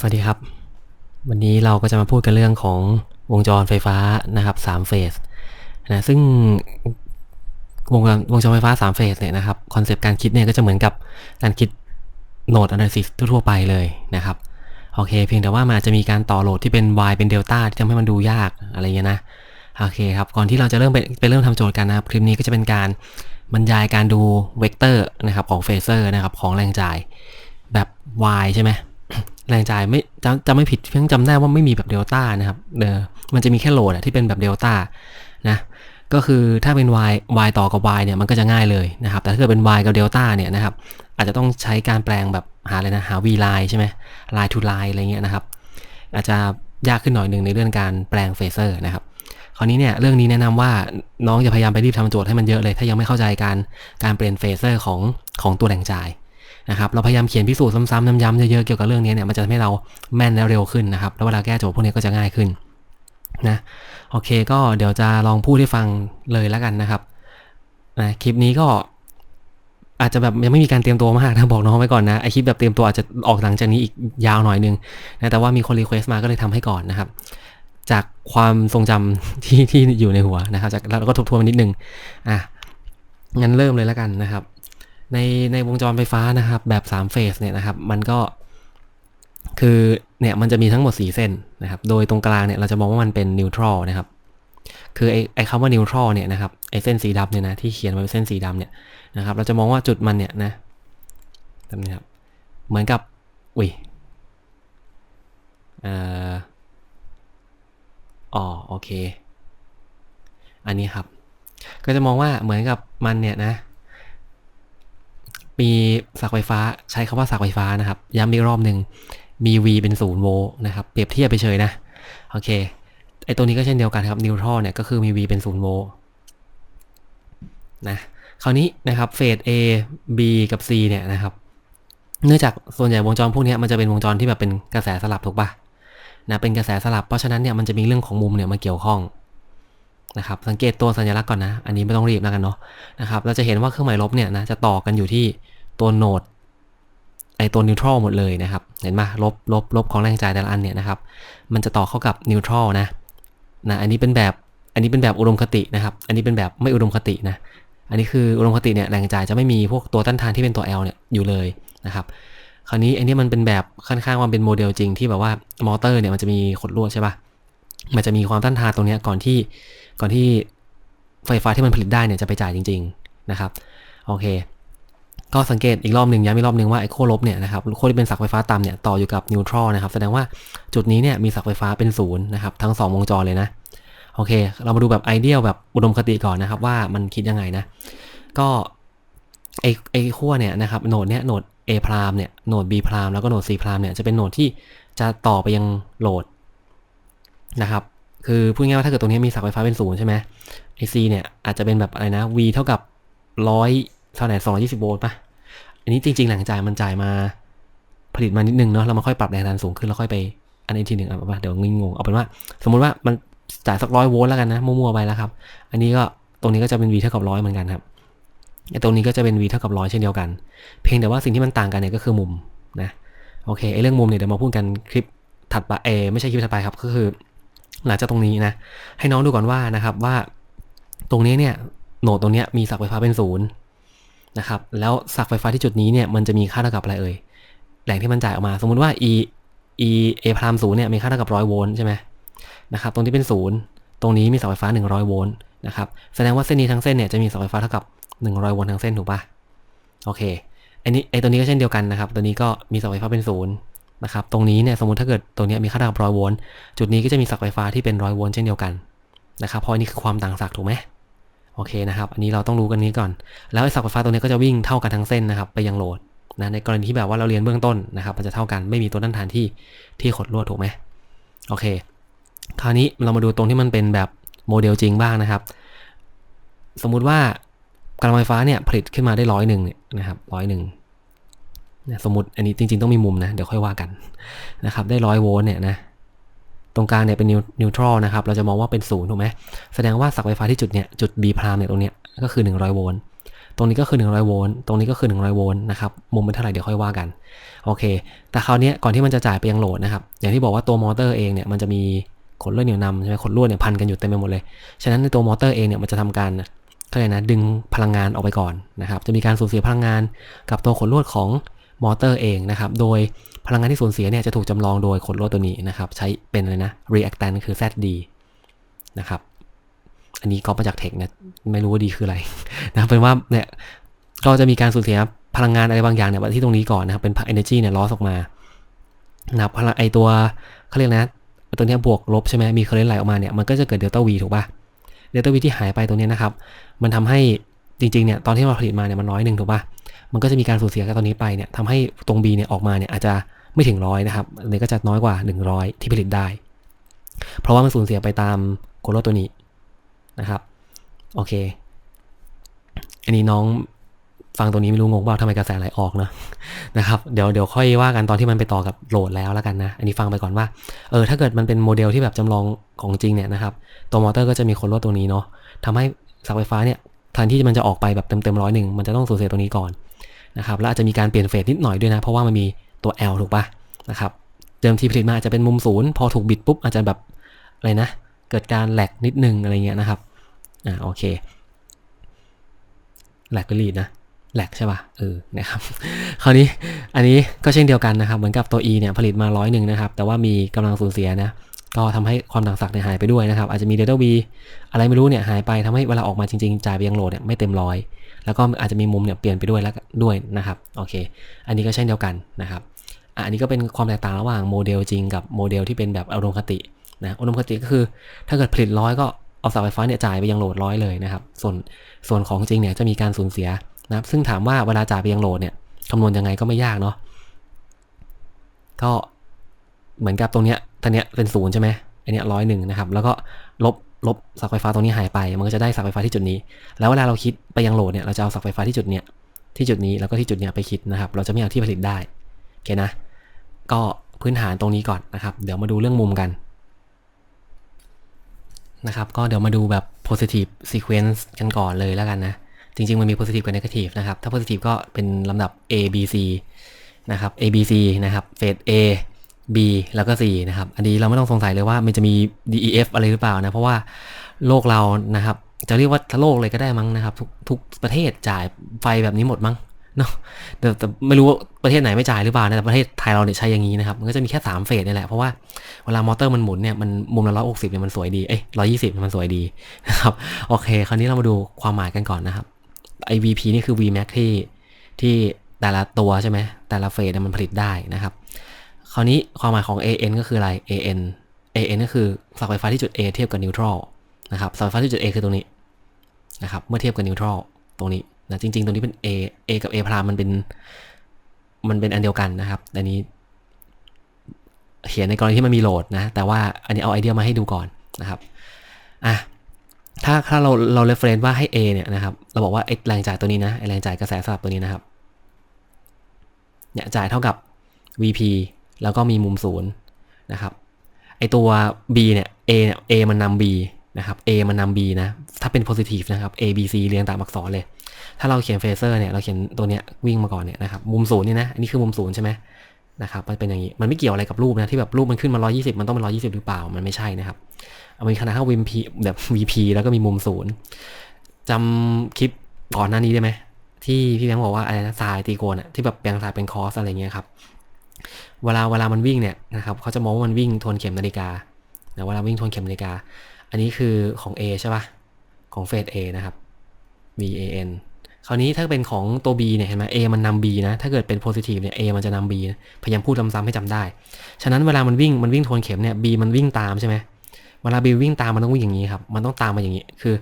สวัสดีครับ วันนี้เราก็จะมาพูดกันเรื่องของวงจรไฟฟ้านะครับสามเฟสนะซึ่งวงจรวงจรไฟฟ้าสามเฟสเนี่ยนะครับคอนเซปต์การคิดเนี่ยก็จะเหมือนกับการคิดโหนด analysis ทั่วไปเลยนะครับโอเค เพียงแต่ว่ามันอาจจะมีการต่อโหลดที่เป็น y เป็นเดลต้าที่ทำให้มันดูยากอะไรเงี้ยนะโอเคครับก่อนที่เราจะเริ่มไปไปเริ่มทำโจทย์กันนะครับคลิปนี้ก็จะเป็นการบรรยายการดูเวกเตอร์นะครับของเฟเซอร์นะครับของแรงจ่ายแบบ y ใช่ไหม แรงจ่ายไม่จำจำไม่ผิดเพียงจำได้ว่าไม่มีแบบเดลต้านะครับเดอมันจะมีแค่โหลดที่เป็นแบบเดลต้านะก็คือถ้าเป็น y y ต่อกับ y เนี่ยมันก็จะง่ายเลยนะครับ แต่ถ้าเกิดเป็น y กับเดลต้าเนี่ยนะครับ อาจจะต้องใช้การแปลงแบบหาเลยนะ หา v line ใช่ไหม line to line อะไรเงี้ยนะครับ อาจจะยากขึ้นหน่อยหนึ่งในเรื่องการแปลงเฟเซอร์นะครับ คราวนี้เนี่ยเรื่องนี้แนะนำว่าน้องจะพยายามไปรีบทำโจทย์ให้มันเยอะเลย ถ้ายังไม่เข้าใจการการเปลี่ยนเฟเซอร์ของของตัวแรงจ่าย นะครับเราพยายามเขียนพิสูจน์ซ้ำๆย้ำๆเยอะๆเกี่ยวกับเรื่องนี้เนี่ยมันจะทำให้เราแม่นและเร็วขึ้นนะครับแล้วเวลาแก้โจทย์พวกนี้ก็จะง่ายขึ้นนะโอเคก็เดี๋ยวจะลองพูดให้ฟังเลยแล้วกันนะครับนะคลิปนี้ก็อาจจะแบบยังไม่มีการเตรียมตัวมากนะบอกน้องไว้ก่อนนะไอคลิปแบบเตรียมตัวอาจจะออกหลังจากนี้อีกยาวหน่อยนึงนะแต่ว่ามีคนรีเควสต์มาก็เลยทำให้ก่อนนะครับ จากความทรงจำที่ที่อยู่ในหัวนะครับจากแล้วก็ทบทวนนิดนึงอะงั้นเริ่มเลยแล้วกันนะครับ ในในวงจรไฟฟ้านะครับ แบบ3เฟสเนี่ยนะครับ มันก็คือเนี่ยมันจะมีทั้งหมด 4 เส้นนะครับ โดยตรงกลางเนี่ยเราจะมองว่ามันเป็นนิวทรัลนะครับ คือไอไอคำว่านิวทรัลเนี่ยนะครับไอเส้นสีดำเนี่ยนะที่เขียนไว้เป็นเส้นสีดำเนี่ยนะครับ เราจะมองว่าจุดมันเนี่ยนะแบบนี้ครับ เหมือนกับอุ้ยเอ่ออ๋อโอเค อันนี้ครับ ก็จะมองว่าเหมือนกับมันเนี่ยนะ มีสากไฟฟ้าใช้คำว่าสากไฟฟ้านะครับ ย้ำอีกรอบหนึ่งมี V เป็นศูนย์โวลต์นะครับ เปรียบเทียบไปเฉยนะ โอเค ไอตัวนี้ก็เช่นเดียวกันครับนิวทรัลเนี่ยก็คือมี V เป็นศูนย์โวลต์นะ คราวนี้นะครับเฟส A B กับ C เนี่ยนะครับ เนื่องจากส่วนใหญ่วงจรพวกนี้มันจะเป็นวงจรที่แบบเป็นกระแสสลับถูกปะนะ เป็นกระแสสลับ เพราะฉะนั้นเนี่ยมันจะมีเรื่องของมุมเนี่ยมาเกี่ยวข้อง นะครับสังเกตตัวสัญลักษณ์ก่อนนะ อันนี้ไม่ต้องรีบแล้วกันเนาะนะครับเราจะเห็นว่าเครื่องหมายลบเนี่ยนะจะต่อกันอยู่ที่ตัวโนดไอตัวนิวทรัลหมดเลยนะครับ เห็นไหมลบลบลบของแรงจ่ายแต่ละอันเนี่ยนะครับ มันจะต่อเข้ากับนิวทรัลนะนะอันนี้เป็นแบบอันนี้เป็นแบบอุดมคตินะครับ อันนี้เป็นแบบไม่อุดมคตินะ อันนี้คืออุดมคติเนี่ยแรงจ่ายจะไม่มีพวกตัวต้านทานที่เป็นตัว L เนี่ยอยู่เลยนะครับ คราวนี้อันนี้มันเป็นแบบค่อนข้างว่าเป็นโมเดลจริงที่แบบว่ามอเตอร์เนี่ยมันจะมีขดลวดใช่ปะมันจะมีความต้านทานตรงนี้ก่อนที่ ก่อนที่ไฟฟ้าที่มันผลิตได้เนี่ยจะไปจ่ายจริง ๆนะครับโอเค ก็สังเกตอีกรอบหนึ่งย้ำอีกรอบหนึ่งว่าไอ้โคลบเนี่ยนะครับโคที่เป็นสักไฟฟ้าต่ำเนี่ยต่ออยู่กับนิวทรัลนะครับแสดงว่าจุดนี้เนี่ยมีสักไฟฟ้าเป็นศูนย์นะครับทั้ง 2 วงจรเลยนะโอเค เรามาดูแบบไอเดียลแบบอุดมคติก่อนนะครับว่ามันคิดยังไงนะ ก็ไอไอขั้วเนี่ยนะครับโหนดเนี่ยโหนด A พรามเนี่ยโหนด B พรามแล้วก็โหนด C พรามเนี่ยจะเป็นโหนดที่จะต่อไปยังโหลดนะครับ คือพูดง่ายว่าถ้าเกิดตรงนี้มีสักไฟฟ้าเป็นศูนย์ใช่ไหมไอซีเนี่ยอาจจะเป็นแบบอะไรนะ V เท่ากับร้อยเท่าไหร่สองยี่สิบโวลต์ป่ะ อันนี้จริง ๆ หลังจ่ายมันจ่ายมาผลิตมานิดนึงเนาะเรามาค่อยปรับแรงดันสูงขึ้นแล้วค่อยไปอันนี้ทีหนึ่งเอาไปเดี๋ยวงงงเอาเป็นว่า สมมุติว่ามันจ่ายสักร้อยโวลต์แล้วกันนะมั่วๆไปแล้วครับ อันนี้ก็ตรงนี้ก็จะเป็น V เท่ากับร้อยเหมือนกันครับไอตรงนี้ก็จะเป็น V เท่ากับร้อยเช่นเดียวกัน เพียงแต่ว่าสิ่งที่มันต่างกันเนี่ยก็คือมุมนะโอเคไอเรื่องมุมเนี่ยเดี๋ยวมาพูดกันคลิปถัดไปเอไม่ใช่คลิปถัดไปครับก็คือ หลังจากตรงนี้นะ ให้น้องดูก่อนว่านะครับว่า ตรงนี้เนี่ยโหนดตรงนี้มีสักไฟฟ้าเป็นศูนย์นะครับแล้วสักไฟฟ้าที่จุดนี้เนี่ยมันจะมีค่าเท่ากับอะไรเอ่ยแหล่งที่มันจ่ายออกมา สมมุติว่า e e a พรามศูนย์เนี่ยมีค่าเท่ากับร้อยโวลต์ใช่ไหมนะครับตรงที่เป็นศูนย์ตรงนี้มีสักไฟฟ้า 100 โวลต์นะครับแสดงว่าเส้นนี้ทั้งเส้นเนี่ยจะมีสักไฟฟ้าเท่ากับ 100 โวลต์ทั้งเส้นถูกปะโอเคอันนี้ไอตัวนี้ก็เช่นเดียวกันนะครับ ตัวนี้ก็มีสักไฟฟ้าเป็นศูนย์ นะครับ ตรงนี้เนี่ยสมมติถ้าเกิดตรงนี้มีค่าเท่ากับร้อยโวลต์ จุดนี้ก็จะมีสักไฟฟ้าที่เป็นร้อยโวลต์เช่นเดียวกันนะครับ เพราะนนี้คือความต่างศักย์ถูกไหมโอเคนะครับ อันนี้เราต้องรู้กันนี้ก่อน แล้วไอ้สักไฟฟ้าตรงนี้ก็จะวิ่งเท่ากันทั้งเส้นนะครับไปยังโหลดนะในกรณีที่แบบว่าเราเรียนเบื้องต้นนะครับ มันจะเท่ากันไม่มีตัวต้านทานที่ที่ขดลวดถูกไหมโอเค คราวนี้เรามาดูตรงที่มันเป็นแบบโมเดลจริงบ้างนะครับ สมมุติว่ากำลังไฟฟ้าเนี่ยผลิตขึ้นมาได้ร้อยหนึ่งนะครับร้อยหนึ่ง สมมติอันนี้จริง ๆ ต้องมีมุมนะ เดี๋ยวค่อยว่ากันนะครับ ได้ร้อยโวลต์เนี่ยนะ ตรงกลางเนี่ยเป็นนิวทรัลนะครับ เราจะมองว่าเป็นศูนย์ถูกไหม แสดงว่าสักไฟฟ้าที่จุดเนี่ย จุด B พรามเนี่ยตรงเนี้ยก็คือ 100 โวลต์ ตรงนี้ก็คือ 100 โวลต์ ตรงนี้ก็คือ 100 โวลต์นะครับ มุมเป็นเท่าไหร่เดี๋ยวค่อยว่ากัน โอเค แต่คราวนี้ก่อนที่มันจะจ่ายไปยังโหลดนะครับ อย่างที่บอกว่าตัวมอเตอร์เองเนี่ยมันจะมีขนลวดเหนี่ยวนำใช่ไหมขนลวดเนี่ยพันกันอยู่เต็มไปหมดเลย ฉะนั้นในตัวมอเตอร์เองเนี่ยมันจะทำการก็เลยกนะดึงพลังงานออกไปก่อนนะครับ จะมีการสูญเสียพลังงานกับตัวขนลวดของ มอเตอร์เองนะครับ โดยพลังงานที่สูญเสียเนี่ยจะถูกจำลองโดยขนลวดตัวนี้นะครับ ใช้เป็นอะไรนะ reactant คือ ZD นะครับอันนี้ก็มาจากเทคนะไม่รู้ว่าดีคืออะไรนะเป็นว่าเนี่ยก็จะมีการสูญเสียพลังงานอะไรบางอย่างเนี่ยที่ตรงนี้ก่อนนะครับเป็น energy เนี่ยลอสออกมานะครับพลังไอตัวเขาเรียกนะตัวนี้บวกลบใช่ไหมมีเคอร์เรนต์ไหลออกมาเนี่ยมันก็จะเกิดเดลต้าวีถูกป่ะเดลต้าวีที่หายไปตรงนี้นะครับ มันทำให้จริงๆเนี่ยตอนที่เราผลิตมาเนี่ยมันร้อยหนึ่งถูกป่ะ มันก็จะมีการสูญเสียกับตรงนี้ไปเนี่ยทำให้ตรง B เนี่ยออกมาเนี่ยอาจจะไม่ถึงร้อยนะครับอันนี้ก็จะน้อยกว่า 100 ที่ผลิตได้ เพราะว่ามันสูญเสียไปตามโคโลตัวนี้นะครับ โอเค อันนี้น้องฟังตัวนี้ไม่รู้งงว่าทำไมกระแสไหลออกนะนะครับเดี๋ยวเดี๋ยวค่อยว่ากันตอนที่มันไปต่อกับโหลดแล้วแล้วกันนะ อันนี้ฟังไปก่อนว่าเออถ้าเกิดมันเป็นโมเดลที่แบบจำลองของจริงเนี่ยนะครับตัวมอเตอร์ก็จะมีคนลวดตัวนี้เนาะทำให้เสาไฟฟ้าเนี่ยแทนที่มันจะออกไปแบบเต็มเต็มร้อยหนึ่งมันจะต้องสูญเสียตัวนี้ก่อน นะครับแล้วอาจจะมีการเปลี่ยนเฟสนิดหน่อยด้วยนะ เพราะว่ามันมีตัว L ถูกปะนะครับเดิมทีผลิตมาอาจจะเป็นมุมศูนย์พอถูกบิดปุ๊บอาจจะแบบอะไรนะ เกิดการแหลกนิดนึงอะไรเงี้ยนะครับอ่าโอเคแหลกก็รีดนะแหลกใช่ป่ะเออนะครับคราวนี้อันนี้ก็เช่นเดียวกันนะครับ เหมือนกับตัว E เนี่ยผลิตมาร้อยหนึ่งนะครับ แต่ว่ามีกำลังสูญเสียนะก็ทำให้ความต่างศักย์เนี่ยหายไปด้วยนะครับ อาจจะมีเดลต้า V อะไรไม่รู้เนี่ยหายไปทำให้เวลาออกมาจริงๆ จ่ายไปยังโหลดเนี่ยไม่เต็มร้อย แล้วก็อาจจะมีมุมเนี่ยเปลี่ยนไปด้วยแล้วด้วยนะครับโอเค อันนี้ก็เช่นเดียวกันนะครับอันนี้ก็เป็นความแตกต่างระหว่างโมเดลจริงกับโมเดลที่เป็นแบบอารมณ์คตินะอารมณ์คติก็คือ ถ้าเกิดผลิตร้อยก็เอาเสาไฟฟ้าเนี่ยจ่ายไปยังโหลดร้อยเลยนะครับ ส่วนส่วนของจริงเนี่ยจะมีการสูญเสียนะครับ ซึ่งถามว่าเวลาจ่ายไปยังโหลดเนี่ยคำนวณยังไงก็ไม่ยากเนาะก็เหมือนกับตรงเนี้ยตอนเนี้ยเป็นศูนย์ใช่ไหมอันเนี้ยร้อยหนึ่งนะครับ แล้วก็ลบ ลบเสาไฟฟ้าตรงนี้หายไป มันก็จะได้เสาไฟฟ้าที่จุดนี้ แล้วเวลาเราคิดไปยังโหลดเนี่ยเราจะเอาเสาไฟฟ้าที่จุดเนี้ยที่จุดนี้แล้วก็ที่จุดเนี้ยไปคิดนะครับ เราจะไม่เอาที่ผลิตได้โอเคนะ ก็พื้นฐานตรงนี้ก่อนนะครับ เดี๋ยวมาดูเรื่องมุมกันนะครับ ก็เดี๋ยวมาดูแบบ positive sequence กันก่อนเลยแล้วกันนะ จริง ๆ มันมี positive กับ negative นะครับ ถ้า positive ก็เป็นลำดับ A B C นะครับ A B C นะครับเฟส A B แล้วก็ C นะครับ อันนี้เราไม่ต้องสงสัยเลยว่ามันจะมี D E F อะไรหรือเปล่านะ เพราะว่าโลกเรานะครับ จะเรียกว่าทั้งโลกเลยก็ได้มั้งนะครับ ทุกทุกประเทศจ่ายไฟแบบนี้หมดมั้งเนาะแต่แต่ไม่รู้ว่าประเทศไหนไม่จ่ายหรือเปล่านะแต่ประเทศไทยเราเนี่ยใช้อย่างนี้นะครับ มันก็จะมีแค่3เฟสนี่แหละ เพราะว่าเวลามอเตอร์มันหมุนเนี่ยมันมุมละร้อยหกสิบเนี่ยมันสวยดี เอ้ยร้อยี่สิบมันสวยดีนะครับ โอเค คราวนี้เรามาดูความหมายกันก่อนนะครับไอ VP นี่คือ Vmax ที่ที่แต่ละตัวใช่ไหมแต่ละเฟสเนี่ยมันผลิตได้นะครับ คราวนี้ความหมายของ AN ก็คืออะไร AN AN ก็คือเสาไฟฟ้าที่จุด A เทียบกับนิวทรัลนะครับเสาไฟฟ้าที่จุด A คือตรงนี้นะครับเมื่อเทียบกับนิวทรัลตรงนี้นะจริง ๆ ตรงนี้เป็น A A กับ A พรามมันเป็นมันเป็นอันเดียวกันนะครับอันนี้เขียนในกรณีที่มันมีโหลดนะ แต่ว่าอันนี้เอาไอเดียมาให้ดูก่อนนะครับอะถ้าถ้าเราเราเรฟเฟรนว่าให้ A เนี่ยนะครับ เราบอกว่าไอแรงจ่ายตัวนี้นะไอแรงจ่ายกระแสสลับตัวนี้นะครับเนี่ยจ่ายเท่ากับ VP แล้วก็มีมุมศูนย์นะครับไอตัว B เนี่ย A เนี่ย A มันนำ B นะครับ A มันนำ B นะ ถ้าเป็น positive นะครับ A B C เรียงตามอักษรเลย ถ้าเราเขียนเฟเซอร์เนี่ย เราเขียนตัวเนี้ยวิ่งมาก่อนเนี่ยนะครับ มุมศูนย์นี่นะ อันนี้คือมุมศูนย์ใช่ไหมนะครับ มันเป็นอย่างนี้ มันไม่เกี่ยวอะไรกับรูปนะ ที่แบบรูปมันขึ้นมา 120 มันต้องเป็น120 หรือเปล่า มันไม่ใช่นะครับเอามีขนาดเท่า VP แบบ VP แล้วก็มีมุมศูนย์จำคลิปก่อนหน้านี้ได้ไหมที่พี่แบงค์บอกว่าอะไรนะสายตีโกนอะที่แบบแปลงสายเป็นคอสอะไรเงี้ยครับ เวลาเวลามันวิ่งเนี่ยนะครับเขาจะมองว่ามันวิ่งทวนเข็มนาฬิกานะเวลาวิ่งทวนเข็มนาฬิกา อันนี้คือของ A ใช่ปะของเฟส A นะครับ V A N คราวนี้ถ้าเป็นของตัว B เนี่ยเห็นไหม A มันนำ B นะ ถ้าเกิดเป็น positive เนี่ย A มันจะนำ B นะพยายามพูดซ้ำๆให้จำได้ ฉะนั้นเวลามันวิ่งมันวิ่งทวนเข็มเนี่ย B มันวิ่งตามใช่ไหมเวลา B วิ่งตามมันต้องวิ่งอย่างนี้ครับ มันต้องตามมาอย่างนี้ คือ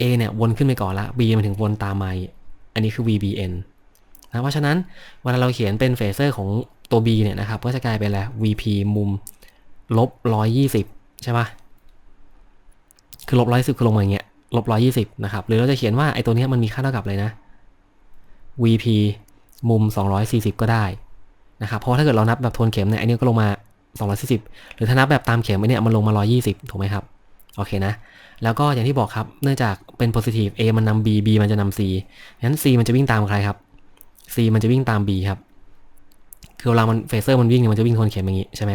A เนี่ยวนขึ้นไปก่อนละ B มันถึงวนตามมา อันนี้คือ VBN นะเพราะฉะนั้นเวลาเราเขียนเป็นเฟเซอร์ของตัว B เนี่ยนะครับก็จะกลายเป็นแล้ว VP มุมลบร้อยยี่สิบใช่ปะคือลบร้อยสิบคือลงมาอย่างเงี้ยลบร้อยยี่สิบนะครับหรือเราจะเขียนว่าไอ้ตัวนี้มันมีค่าเท่ากับเลยนะ VP มุม 240 ก็ได้นะครับเพราะถ้าเกิดเรานับแบบทวนเข็มเนี่ยไอ้นี่ก็ลงมา 240 หรือถ้านับแบบตามเข็มไอ้นี่มันลงมา 120 ถูกไหมครับ โอเคนะ แล้วก็อย่างที่บอกครับ เนื่องจากเป็น positive A มันนำ B B มันจะนำ C งั้น C มันจะวิ่งตามใครครับ C มันจะวิ่งตาม B ครับ คือเวลามันเฟเซอร์มันวิ่งเนี่ยมันจะวิ่งคนเข็มอย่างนี้ใช่ไหม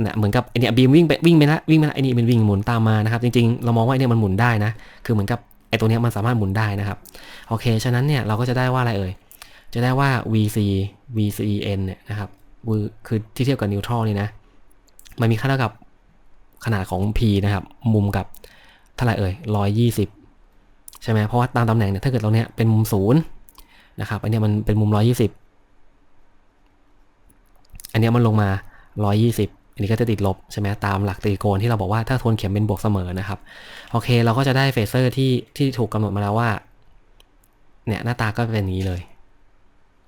เนี่ยเหมือนกับไอเนี่ยบีมวิ่งไปวิ่งไปละวิ่งไปละไอนี่มันวิ่งหมุนตามมานะครับ จริงๆ เรามองว่าไอเนี่ยมันหมุนได้นะ คือเหมือนกับไอตัวเนี้ยมันสามารถหมุนได้นะครับ โอเค ฉะนั้นเนี่ยเราก็จะได้ว่าอะไรเอ่ย จะได้ว่า vc vcn เนี่ยนะครับ คือที่เทียบกับนิวทรัลนี่นะ มันมีค่าเท่ากับขนาดของ p นะครับ มุมกับเท่าไหร่เอ่ยร้อยยี่สิบใช่ไหมเพราะว่าตามตำแหน่งเนี่ย ถ้าเกิดเราเนี่ยเป็นมุมศูนย์ นะครับ อันนี้มันเป็นมุมร้อยยี่สิบอันนี้มันลงมาร้อยยี่สิบอันนี้ก็จะติดลบใช่ไหมตามหลักตรีโกณที่เราบอกว่าถ้าทวนเข็มเป็นบวกเสมอนะครับ โอเค เราก็จะได้เฟเซอร์ที่ที่ถูกกำหนดมาแล้วว่า เนี่ยหน้าตาก็เป็นอย่างนี้เลย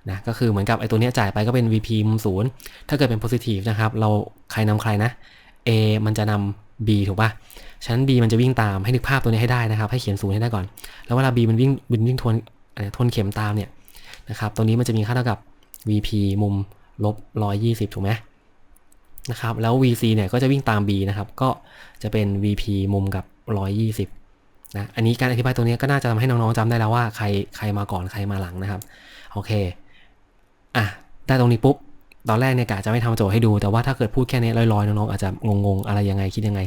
นะก็คือเหมือนกับไอ้ตัวนี้จ่ายไปก็เป็น VP มุมศูนย์ถ้าเกิดเป็น positive นะครับ เราใครนำใครนะ A มันจะนำ B ถูกปะ่ะ ฉะนั้น B มันจะวิ่งตามให้นึกภาพตัวนี้ให้ได้นะครับ ให้เขียนศูนย์ให้ได้ก่อน แล้วเวลา B มันวิ่งวิ่งวิ่งทวนทวนเข็มตามเนี่ย นะครับตัวนี้มันจะมีค่าเท่ากับ VP มุมลบ120 ถูกไหมนะครับ แล้ว VC เนี่ยก็จะวิ่งตาม B นะครับ ก็จะเป็น VP มุมกับ 120 นะ อันนี้การอธิบายตัวนี้ก็น่าจะทำให้น้องๆจำได้แล้วว่าใครใครมาก่อนใครมาหลังนะครับ โอเค อะ ได้ตรงนี้ปุ๊บ ตอนแรกเนี่ยกะจะไม่ทำโจทย์ให้ดู แต่ว่าถ้าเกิดพูดแค่นี้ลอยๆ น้องๆ อาจจะงงๆ อะไรยังไงคิดยังไง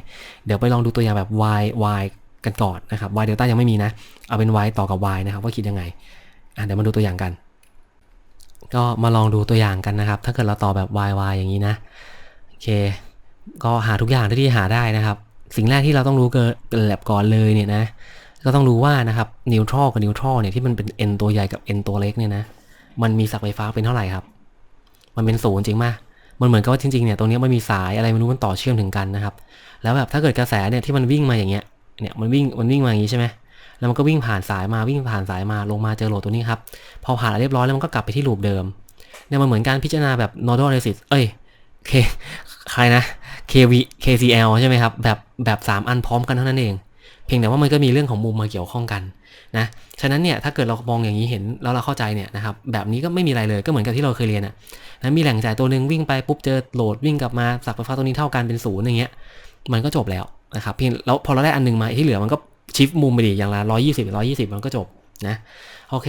เดี๋ยวไปลองดูตัวอย่างแบบ y y กันก่อนนะครับ y เดลต้ายังไม่มีนะ เอาเป็น y ต่อกับ y นะครับว่าคิดยังไง อะเดี๋ยวมาดูตัวอย่างกัน ก็มาลองดูตัวอย่างกันนะครับ ถ้าเกิดเราต่อแบบ y y อย่างนี้นะ โอเค ก็หาทุกอย่างที่หาได้นะครับ สิ่งแรกที่เราต้องรู้เกิดแลบก่อนเลยเนี่ยนะ ก็ต้องรู้ว่านะครับนิวทรัลกับนิวทรัลเนี่ยที่มันเป็น n ตัวใหญ่กับ n ตัวเล็กเนี่ยนะ มันมีศักไฟฟ้าเป็นเท่าไหร่ครับ มันเป็นศูนย์จริงไหมมันเหมือนกับว่าจริงๆเนี่ยตรงนี้มันมีสายอะไรไม่รู้มันต่อเชื่อมถึงกันนะครับ แล้วแบบถ้าเกิดกระแสเนี่ยที่มันวิ่งมาอย่างเงี้ย เนี่ยมันวิ่งมันวิ่งมาอย่างงี้ใช่ไหม แล้วมันก็วิ่งผ่านสายมาวิ่งผ่านสายมาลงมาเจอโหลดตัวนี้ครับ พอผ่านเรียบร้อยแล้วมันก็กลับไปที่ลูปเดิมเนี่ยมันเหมือนการพิจารณาแบบ nodal analysis เอ้ยเคใครนะ KV KCL ใช่ไหมครับ แบบแบบ 3 อันพร้อมกันเท่านั้นเอง เพียงแต่ว่ามันก็มีเรื่องของมุมมาเกี่ยวข้องกันนะ ฉะนั้นเนี่ยถ้าเกิดเรามองอย่างนี้เห็นแล้วเราเข้าใจเนี่ยนะครับแบบนี้ก็ไม่มีอะไรเลยก็เหมือนกับที่เราเคยเรียนอะนะมีแหล่งจ่ายตัวหนึ่งวิ่งไปปุ๊บเจอโหลดวิ่งกลับมาสักไฟฟ้าตัวนี้เท่ากันเป็นศูนย์อย่างเงี้ยมันก็จบแล้วนะครับเพียงแล้วพอเราได้อันนึงมาที่เหลือมันก็ ชิฟมุมไปดิอย่างละร้อยยี่สิบร้อยยี่สิบมันก็จบนะโอเค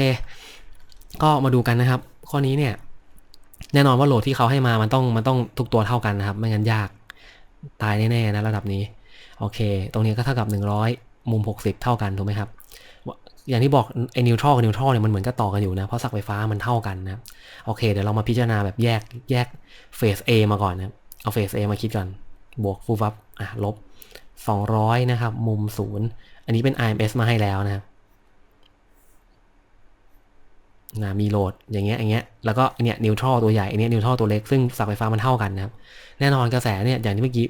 ก็มาดูกันนะครับ ข้อนี้เนี่ย แน่นอนว่าโหลดที่เขาให้มามันต้องมันต้องทุกตัวเท่ากันนะครับ ไม่งั้นยากตายแน่ๆนะระดับนี้ โอเค ตรงนี้ก็เท่ากับ 100 มุม 60 เท่ากันถูกไหมครับ อย่างที่บอกไอ้นิวทรัลกับนิวทรัลเนี่ยมันเหมือนก็ต่อกันอยู่นะ เพราะสักไฟฟ้ามันเท่ากันนะโอเค เดี๋ยวเรามาพิจารณาแบบแยกแยกเฟส A มาก่อนนะเอาเฟส A มาคิดก่อน บวกฟูฟับอะลบ 200 นะครับ มุมศู นย์อันนี้เป็น IMS มาให้แล้วนะครับนะมีโหลดอย่างเงี้ยอย่างเงี้ยแล้วก็เนี่ยนิวทรัลตัวใหญ่อันนี้นิวทรัลตัวเล็กซึ่งสักไฟฟ้ามันเท่ากันนะครับแน่นอนกระแสเนี่ยอย่างที่เมื่อกี้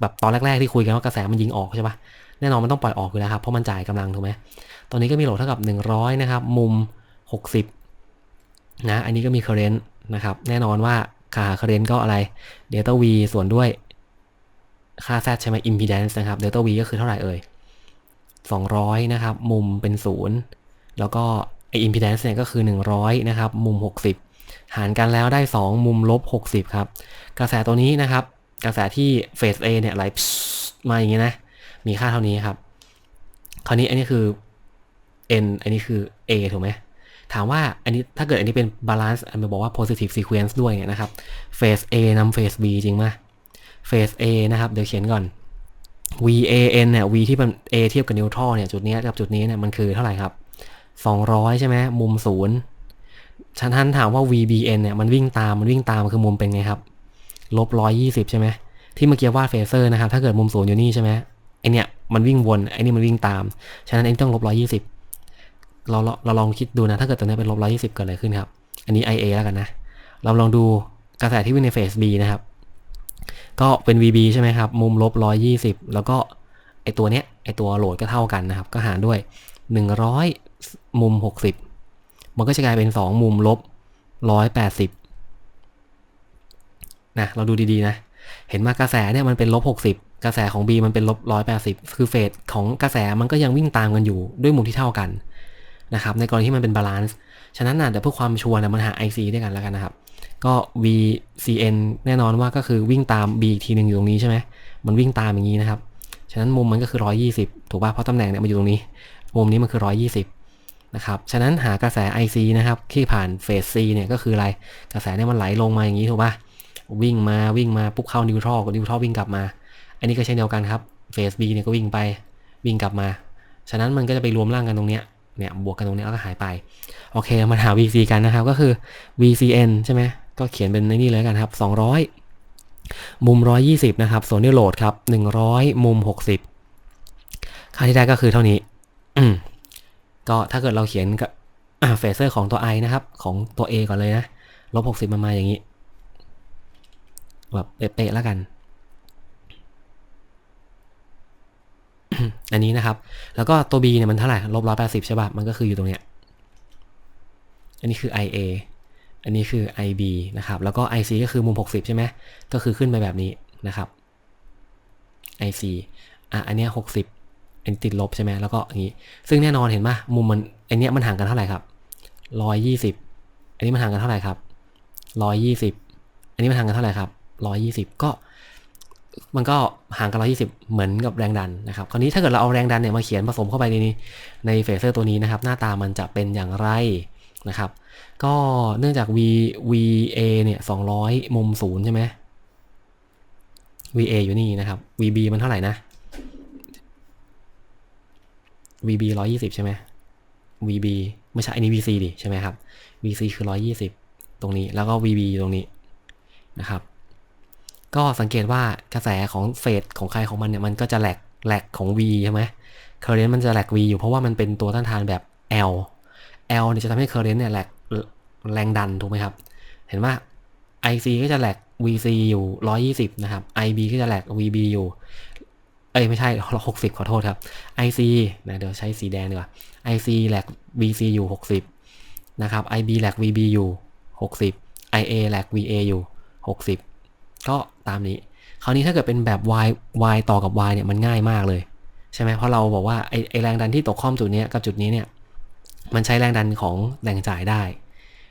แบบตอนแรกๆที่คุยกันว่ากระแสมันยิงออกใช่ปะแน่นอนมันต้องปล่อยออกอยู่แล้วครับเพราะมันจ่ายกำลังถูกไหมตอนนี้ก็มีโหลดเท่ากับ 100 นะครับ มุม 60 นะอันนี้ก็มี current นะครับแน่นอนว่าค่า current ก็อะไร delta v ส่วนด้วยค่า z ใช่ไหม impedance นะครับ delta v ก็คือเท่าไหร่เอ่ย 200 นะครับ มุมเป็น 0 แล้วก็ไอ impedance เนี่ยก็คือ 100 นะครับ มุม 60 หารกันแล้วได้ 2 มุมลบ 60 ครับ กระแสตัวนี้นะครับ กระแสที่เฟส A เนี่ยไหลมาอย่างนี้นะ มีค่าเท่านี้ครับ คราวนี้อันนี้คือ n อันนี้คือ a ถูกไหมถามว่าอันนี้ถ้าเกิดอันนี้เป็น balance อันนี้บอกว่า positive sequence ด้วยเนี่ยนะครับ phase a นำ phase b จริงไหม phase a นะครับ เดี๋ยวเขียนก่อน v a n เนี่ย v ที่เป็น a เทียบกับ neutral เนี่ยจุดนี้กับจุดนี้เนี่ยมันคือเท่าไหร่ครับ 200 ใช่ไหมมุมศูนย์ฉันท่านถามว่า v b n เนี่ยมันวิ่งตามมันวิ่งตามคือมุมเป็นไงครับลบ120ใช่ไหมที่เมื่อกี้วาดเฟเซอร์นะครับ ถ้าเกิดมุมศูนย์อยู่นี่ใช่ไหมไอเนี่ยมันวิ่งวนไอนี่มันวิ่งตาม ฉะนั้นไอนี้ต้องลบ120เราเราลองคิดดูนะ ถ้าเกิดตัวนี้เป็นลบร้อยี่สิบเกิดอะไรขึ้นครับ อันนี้ IA แล้วกันนะ เราลองดูกระแสที่วิ่งในเฟส B นะครับ ก็เป็น VB ใช่ไหมครับ มุมลบร้อยยี่สิบแล้วก็ไอตัวเนี้ยไอตัวโหลดก็เท่ากันนะครับ ก็หารด้วยหนึ่งร้อยมุมหกสิบมันก็จะกลายเป็นสองมุมลบร้อยแปดสิบนะ เราดูดีๆนะ เห็นมากระแสเนี่ยมันเป็นลบหกสิบกระแสของ B มันเป็นลบร้อยแปดสิบคือเฟสของกระแสมันก็ยังวิ่งตามกันอยู่ด้วยมุมที่เท่ากันนะครับ ในกรณีที่มันเป็นบาลานซ์ ฉะนั้นนะเดี๋ยวเพื่อความชัวร์นะมันหา IC ด้วยกันแล้วกันนะครับ ก็ VCN แน่นอนว่าก็คือวิ่งตาม B อีกทีหนึ่งอยู่ตรงนี้ใช่ไหมมันวิ่งตามอย่างนี้นะครับ ฉะนั้นมุมมันก็คือ 120 ถูกป่ะ เพราะตำแหน่งเนี่ยมันอยู่ตรงนี้ มุมนี้มันคือ 120 นะครับ ฉะนั้นหากระแส IC นะครับ ที่ผ่านเฟส C เนี่ยก็คืออะไร กระแสเนี่ยมันไหลลงมาอย่างนี้ถูกป่ะ วิ่งมาวิ่งมาปุ๊บเข้านิวทรัลนิวทรัลวิ่งกลับมา อันนี้ก็เช่นเดียวกันครับ เฟส B เนี่ยก็วิ่งไปวิ่งกลับมา ฉะนั้นมันก็จะไปรวมร่างกันตรงเนี้ยเนี่ยบวกกันตรงนี้แล้วก็หายไป โอเค มาหา VC กันนะครับ ก็คือ VCN ใช่ไหม ก็เขียนเป็นในนี่เลยกันครับ 200 มุม 120 นะครับ ส่วนที่โหลดครับ 100 มุม 60 ค่าที่ได้ก็คือเท่านี้ ก็ถ้าเกิดเราเขียนกับเฟเซอร์ของตัว i นะครับ ของตัว a ก่อนเลยนะลบ 60มามาอย่างนี้ แบบเป๊ะๆแล้วกันอันนี้นะครับ แล้วก็ตัว b เนี่ยมันเท่าไหร่ลบ180ใช่ป่ะ มันก็คืออยู่ตรงเนี้ย อันนี้คือ ia อันนี้คือ ib นะครับ แล้วก็ ic ก็คือมุม 60 ใช่ไหม ก็คือขึ้นไปแบบนี้นะครับ ic อะ อันเนี้ย60อันติดลบใช่ไหม แล้วก็อย่างนี้ ซึ่งแน่นอนเห็นป่ะมุมมัน อันเนี้ยมันห่างกันเท่าไหร่ครับ 120 อันนี้มันห่างกันเท่าไหร่ครับ 120 อันนี้มันห่างกันเท่าไหร่ครับ 120 ก็ มันก็ห่างกัน 120 เหมือนกับแรงดันนะครับ คราวนี้ถ้าเกิดเราเอาแรงดันเนี่ยมาเขียนผสมเข้าไปในนี้ในเฟเซอร์ตัวนี้นะครับ หน้าตามันจะเป็นอย่างไร นะครับ ก็เนื่องจาก v va เนี่ย200 มุมศูนย์ใช่ไหม va อยู่นี่นะครับ vb มันเท่าไหร่นะ vb 120 ใช่ไหม vb ไม่ใช่อันนี้ vc ดิใช่ไหมครับ vc คือ 120 ตรงนี้แล้วก็ vb ตรงนี้นะครับ ก็สังเกตว่ากระแสของเฟสของใครของมันเนี่ยมันก็จะแหลกแหลกของ v ใช่ไหม current มันจะแหลก v อยู่เพราะว่ามันเป็นตัวต้านทานแบบ l l เนี่ยจะทำให้ current เนี่ยแหลกแรงดันถูกไหมครับ เห็นว่า ic ก็จะแหลก vc อยู่ 120 นะครับ ib ก็จะแหลก vb อยู่ เอ้ยไม่ใช่ 60 ขอโทษครับ ic นะเดี๋ยวใช้สีแดงดีกว่า ic แหลก vc อยู่ 60 นะครับ ib แหลก vb อยู่ 60 ia แหลก va อยู่ 60 ก็ตามนี้ คราวนี้ถ้าเกิดเป็นแบบ y y ต่อกับ y เนี่ยมันง่ายมากเลย ใช่ไหมเพราะเราบอกว่าไอไอแรงดันที่ตกข้อมจุดนี้กับจุดนี้เนี่ย มันใช้แรงดันของแรงจ่ายได้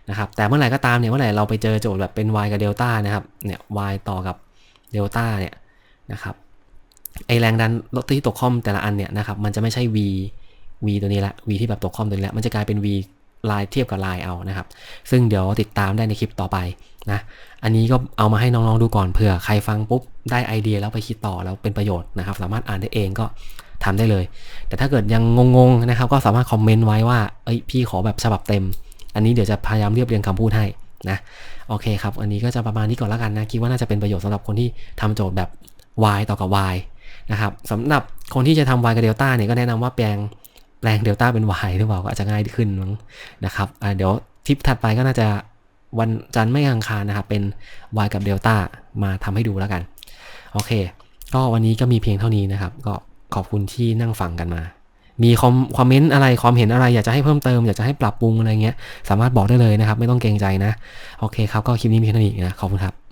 นะครับแต่เมื่อไหร่ก็ตามเนี่ยเมื่อไหร่เราไปเจอโจทย์แบบเป็น y กับเดลต้านะครับเนี่ย y ต่อกับเดลต้าเนี่ยนะครับไอแรงดันรถที่ตกข้อมแต่ละอันเนี่ยนะครับมันจะไม่ใช่ v v ตัวนี้ละ v ที่แบบตกข้อมตัวนี้ละมันจะกลายเป็น v ลายเทียบกับลายเอานะครับ ซึ่งเดี๋ยวติดตามได้ในคลิปต่อไปนะ อันนี้ก็เอามาให้น้องๆดูก่อนเผื่อใครฟังปุ๊บได้ไอเดียแล้วไปคิดต่อแล้วเป็นประโยชน์นะครับ สามารถอ่านได้เองก็ ทำได้เลย แต่ถ้าเกิดยังงงๆนะครับ ก็สามารถคอมเมนต์ไว้ว่าเอ้ยพี่ขอแบบฉบับเต็ม อันนี้เดี๋ยวจะพยายามเรียบเรียงคำพูดให้นะโอเคครับ อันนี้ก็จะประมาณนี้ก่อนแล้วกันนะคิดว่าน่าจะเป็นประโยชน์สำหรับคนที่ทำโจทย์แบบ y ต่อกับ y นะครับสำหรับคนที่จะทำ y กับเดลต้าเนี่ยก็แนะนำว่าแปลงแปลงเดลต้าเป็น y หรือเปล่าก็อาจจะง่ายขึ้นมั้งนะครับเดี๋ยวทริปถัดไปก็น่าจะวันจันทร์ไม่อังคารนะครับเป็น y กับเดลต้ามาทำให้ดูแล้วกัน โอเค ก็วันนี้ก็มีเพียงเท่านี้นะครับ ก็ ขอบคุณที่นั่งฟังกันมา มีคอมคอมเมนต์อะไรความเห็นอะไร อยากจะให้เพิ่มเติมอยากจะให้ปรับปรุงอะไรเงี้ย สามารถบอกได้เลยนะครับ ไม่ต้องเกรงใจนะ โอเคครับ ก็คลิปนี้มีแค่นี้นะ ขอบคุณครับ